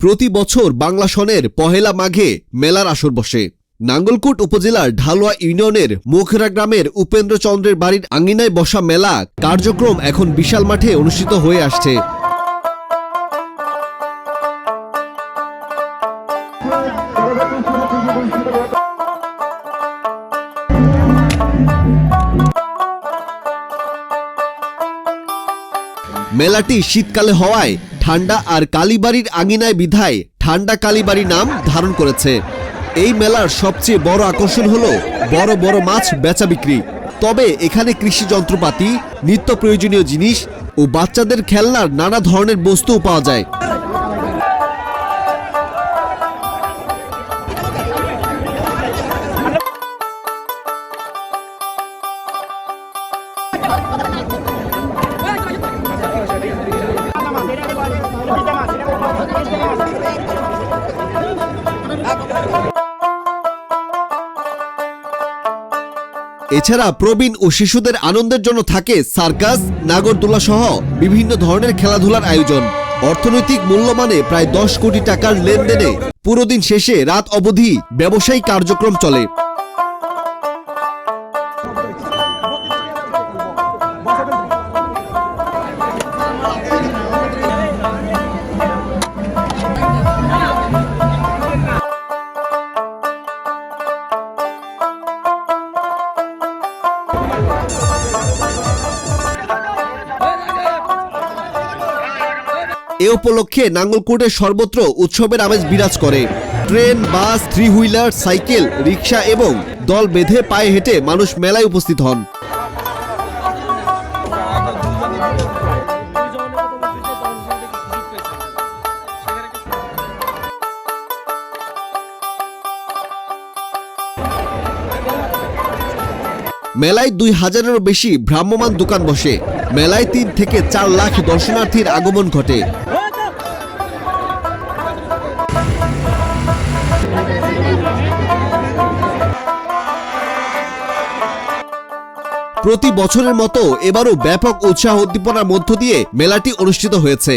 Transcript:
প্রতি বছর বাংলা সনের পহেলা মাঘে মেলার আসর বসে। নাঙ্গলকোট উপজেলার ঢালুয়া ইউনিয়নের মুখরা গ্রামের উপেন্দ্র চন্দ্রের বাড়ির আঙ্গিনায় বসা মেলা কার্যক্রম এখন বিশাল মাঠে অনুষ্ঠিত হয়ে আসছে। মেলাটি শীতকালে হওয়ায় ঠান্ডা আর কালীবাড়ির আঙিনায় বিধায় ঠান্ডা কালীবাড়ি নাম ধারণ করেছে। এই মেলার সবচেয়ে বড় আকর্ষণ হলো বড় বড় মাছ বেচা বিক্রি। তবে এখানে কৃষি যন্ত্রপাতি, নিত্য প্রয়োজনীয় জিনিস ও বাচ্চাদের খেলনার নানা ধরনের বস্তুও পাওয়া যায়। এছাড়া প্রবীণ ও শিশুদের আনন্দের জন্য থাকে সার্কাস, নাগরদোলা সহ বিভিন্ন ধরনের খেলাধুলার আয়োজন। অর্থনৈতিক মূল্যমানে প্রায় দশ কোটি টাকার লেনদেনে পুরোদিন শেষে রাত অবধি ব্যবসায়ী কার্যক্রম চলে। এ উপলক্ষে নাঙ্গলকোটের সর্বত্র উৎসবের আমেজ বিরাজ করে। Train, bus three wheeler cycle rickshaw এবং দল বেঁধে পায়ে হেঁটে মানুষ মেলায় উপস্থিত হন। মেলায় দুই হাজারেরও বেশি ভ্রাম্যমান দোকান বসে। মেলায় তিন থেকে চার লাখ দর্শনার্থীর আগমন ঘটে। প্রতি বছরের মতো এবারও ব্যাপক উৎসাহ উদ্দীপনার মধ্য দিয়ে মেলাটি অনুষ্ঠিত হয়েছে।